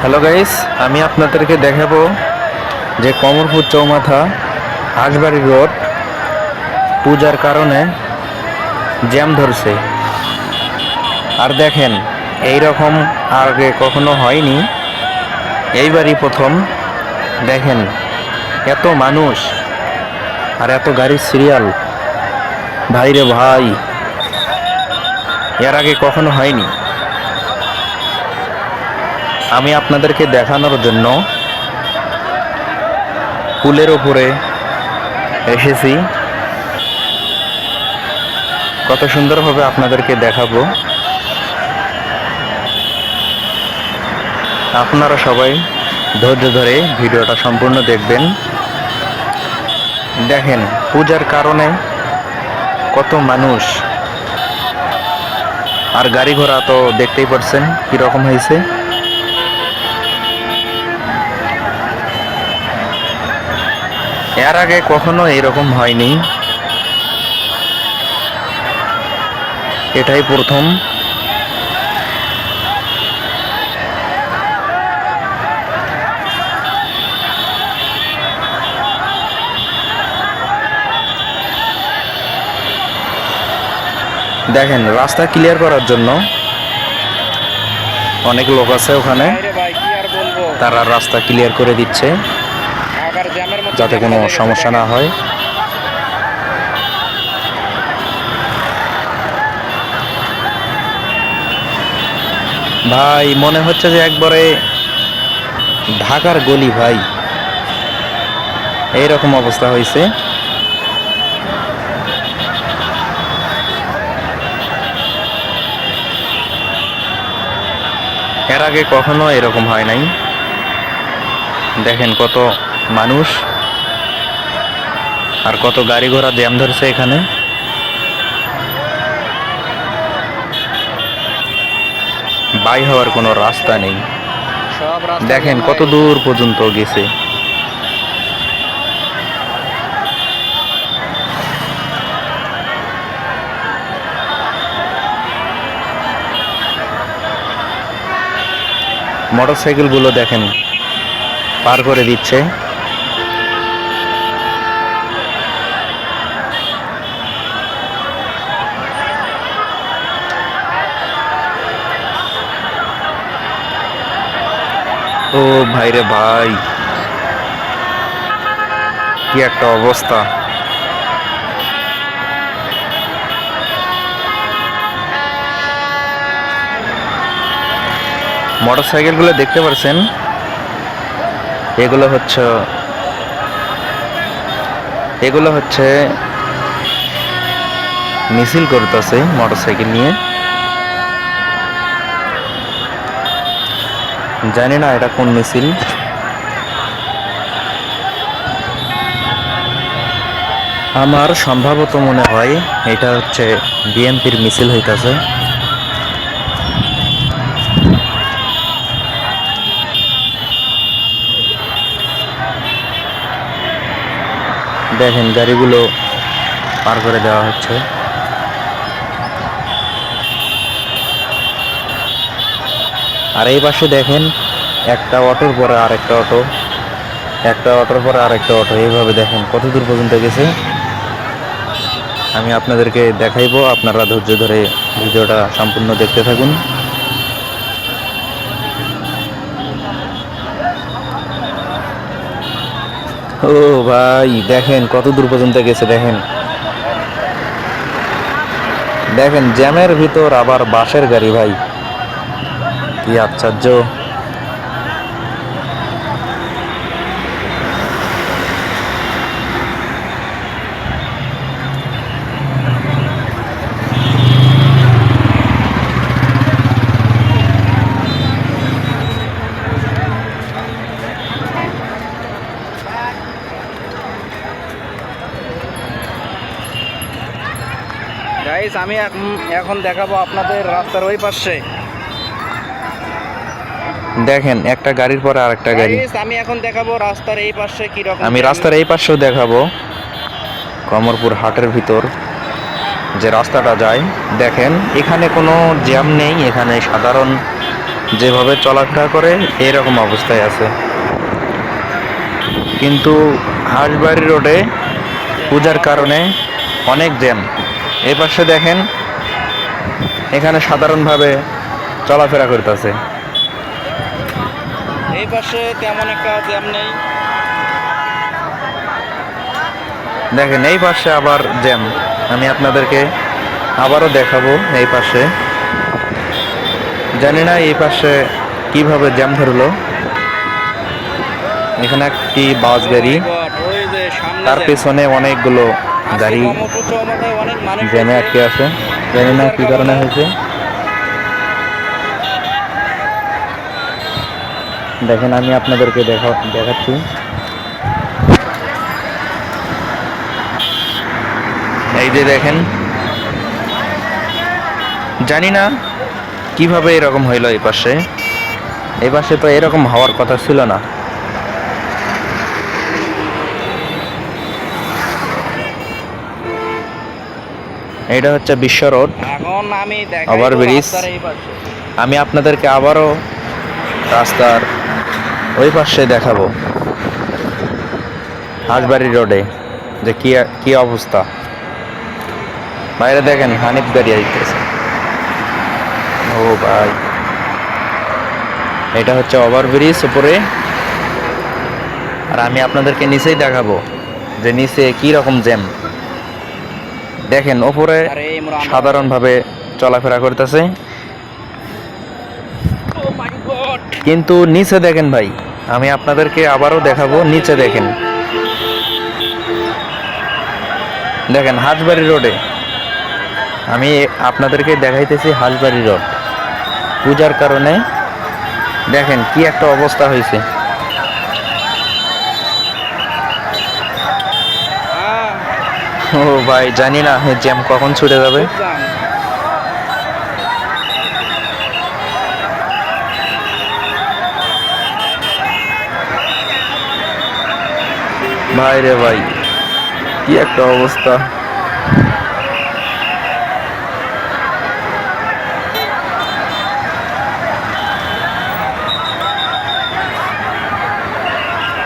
Hello guys আমি আপনাদেরকে দেখাবো যে কমরপুর চৌমাথা হাঁসবাড়ি রোড পূজার কারণে জ্যাম ধরছে। আর দেখেন এই রকম আগে কখনো হয়নি। এইবারই প্রথম। দেখেন, এত মানুষ আর এত গাড়ির সিরিয়াল ভাই রে ভাই, এর আগে কখনো হয়নি। আমি আপনাদেরকে দেখানোর জন্য পুলের ওপরে এসেছি। কত সুন্দরভাবে আপনাদেরকে দেখাবো। আপনারা সবাই ধৈর্য ধরে ভিডিওটা সম্পূর্ণ দেখবেন। দেখেন, পূজার কারণে কত মানুষ আর গাড়ি ঘোড়া তো দেখতেই পাচ্ছেন কীরকম হয়েছে। এর আগে কখনো এরকম হয়নি। এটাই প্রথম। দেখেন, রাস্তা ক্লিয়ার করার জন্য অনেক লোক আছে ওখানে। তারা রাস্তা ক্লিয়ার করে দিচ্ছে। যাতে কোনো সমস্যা না হয়। ভাই, মনে হচ্ছে যে একবারে ঢাকার গলি, ভাই। এইরকম অবস্থা হয়েছে। এর আগে কখনো এরকম হয় নাই। দেখেন কত মানুষ। আর কত গাড়ি ঘোড়া জ্যাম ধরছে এখানে। বাই হওয়ার কোনো রাস্তা নেই। দেখেন কত দূর পর্যন্ত গেছে। মোটরসাইকেলগুলো দেখেন পার করে দিচ্ছে। ও ভাই রে ভাই, কি একটা অবস্থা। মোটরসাইকেলগুলো দেখতে পারছেন? এগুলো হচ্ছে এগুলো হচ্ছে মিছিল করতেছে মোটরসাইকেল নিয়ে। জানি না এটা কোন মিছিল। আমার সম্ভবত মনে হয় এটা হচ্ছে বিএনপির মিছিল হইতাছে। দেখেন, গাড়িগুলো পার করে দেওয়া হচ্ছে। আর এই পাশে দেখেন একটা অটোর পরে আরেকটা অটো, একটা অটোর পরে আরেকটা অটো, এইভাবে দেখেন কত দূর পর্যন্ত গেছে। আমি আপনাদেরকে দেখাইবো, আপনারা ধৈর্য ধরে ভিডিওটা সম্পূর্ণ দেখতে থাকুন। ও ভাই, দেখেন কত দূর পর্যন্ত গেছে, দেখেন। দেখেন, জ্যামের ভিতর আবার বাসের গাড়ি, ভাই। কি আশ্চর্য। আমি এখন দেখাবো আপনাদের রাস্তার ওই পাশে। দেখেন একটা গাড়ির পরে আরেকটা গাড়ি। আমি এখন দেখাবো রাস্তার এই পাশে কি রকম আমি রাস্তার এই পাশেও দেখাবো। কমরপুর হাটের ভিতর যে রাস্তাটা যায় দেখেন এখানে কোনো জ্যাম নেই এখানে সাধারণ যেভাবে চলাফেরা করে এরকম অবস্থায় আছে। কিন্তু হাঁসবাড়ি রোডে পূজার কারণে অনেক জ্যাম। এই পাশে দেখেন এখানে সাধারণভাবে চলাফেরা করতেছে। এই পাশে তেমন একটা জ্যাম নেই। দেখেন এই পাশে আবার জ্যাম। আমি আপনাদেরকে আবারও দেখাবো এই পাশে। জানি না এই পাশে কীভাবে জ্যাম ধরলো। এখানে একটি বাস গাড়ি তার পেছনে অনেকগুলো গাড়ি জ্যামে আটকে আছে। জানি না কি কারণে হয়েছে। দেখেন আমি আপনাদেরকে দেখা দেখাচ্ছি। এই যে দেখেন জানি না কীভাবে এরকম হইল এই পাশে। এই পাশে তো এরকম হওয়ার কথা ছিল না। এটা হচ্ছে বিশ্ব রোড এই পাশে। আমি আপনাদেরকে আবারও রাস্তার ওই পাশে দেখাবো। হাঁসবাড়ি রোডে যে কি কি অবস্থা। বাইরে দেখেন হানিফ গাড়ি আইতেছে। ও ভাই। এটা হচ্ছে ওভারব্রিজ উপরে। আর আমি আপনাদেরকে নিচেই দেখাবো যে নিচে কি রকম জ্যাম। দেখেন ওপরে সাধারণভাবে চলাফেরা করতেছে! কিন্তু নিচে দেখেন ভাই আমি আপনাদেরকে আবারও দেখাবো নিচে দেখেন। দেখেন হাঁসবাড়ি রোডে। আমি আপনাদেরকে দেখাইতেছি হাঁসবাড়ি রোড। পূজার কারণে দেখেন কি একটা অবস্থা হয়েছে। হ্যাঁ, ও ভাই জানি না জ্যাম কখন ছুটে যাবে। ভাই রে ভাই, কি একটা অবস্থা।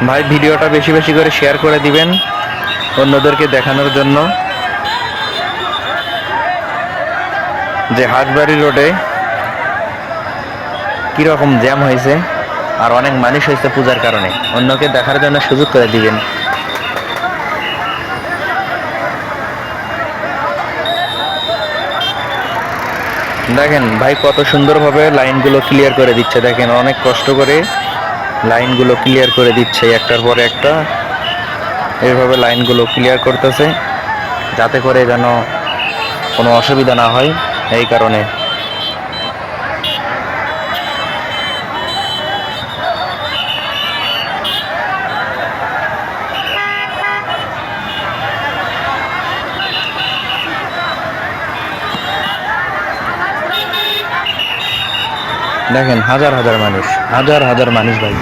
ভাই, ভিডিওটা বেশি বেশি করে শেয়ার করে দিবেন অন্যদেরকে দেখানোর জন্য। যে হাটবাড়ি রোডে কীরকম জ্যাম হয়েছে আর অনেক মানুষ হয়েছে পূজার কারণে, অন্যকে দেখার জন্য সুযোগ করে দিবেন। দেখেন, ভাই কত সুন্দরভাবে লাইনগুলো ক্লিয়ার করে দিচ্ছে। দেখেন, অনেক কষ্ট করে লাইনগুলো ক্লিয়ার করে দিচ্ছে একটার পর একটা। এইভাবে লাইনগুলো ক্লিয়ার করতেছে, যাতে করে যেন কোনো অসুবিধা না হয় এই কারণে। দেখেন, হাজার হাজার মানুষ, হাজার হাজার মানুষ ভাই।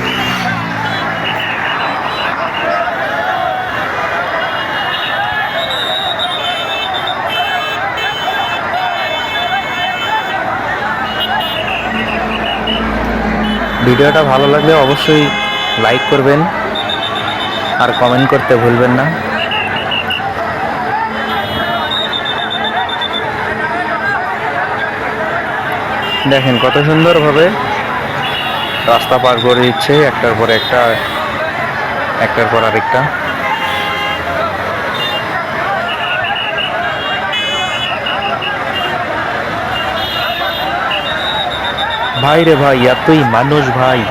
ভিডিওটা ভালো লাগলে অবশ্যই লাইক করবেন আর কমেন্ট করতে ভুলবেন না। দেখেন কত সুন্দরভাবে রাস্তা পার করে দিচ্ছে, একটার পর একটা, একটার পর আরেকটা। ভাই রে ভাই, এতই মানুষ ভাই।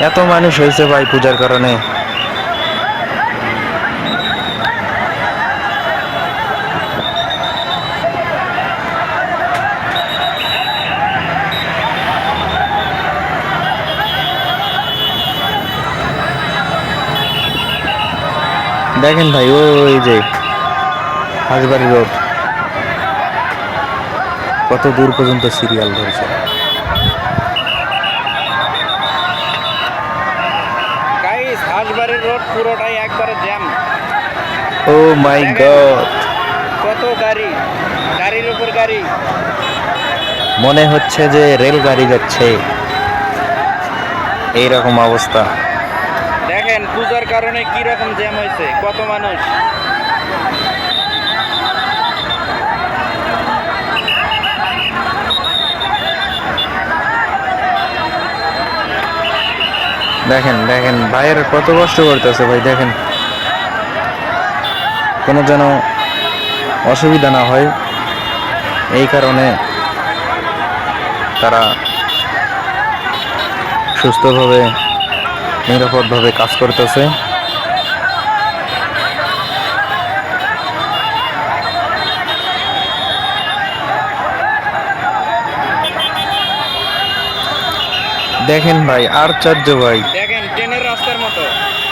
এত মানুষ হয়েছে ভাই পূজার কারণে। দেখেন ভাই ওই যে হাজবাড়ি রোড। কত দূর পর্যন্ত সিরিয়াল ধরছে। হাঁসবাড়ির রোড পুরোটাই একবারে জ্যাম ও মাই গড কত গাড়ি গাড়ির উপর গাড়ি। মনে হচ্ছে যে রেল গাড়ি যাচ্ছে। এইরকম অবস্থা। দেখেন, পূজার কারণে কি রকম জ্যাম হয়েছে? কত মানুষ? দেখেন দেখেন, ভাইয়ের কত কষ্ট করতেছে ভাই, দেখেন। কোনো যেন অসুবিধা না হয়, এই কারণে তারা সুস্থভাবে নিরাপদভাবে কাজ করতেছে। দেখেন ভাই আর চার্য ভাই। দেখেন ট্রেনের রাস্তার মতো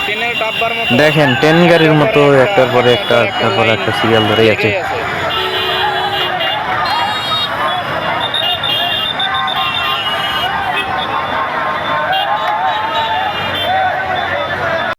ট্রেনের ডাব্বার মতো। দেখেন ট্রেন গাড়ির মতো একটার পরে একটা একটার পরে একটা সিরিয়াল ধরেই আছে। আছে।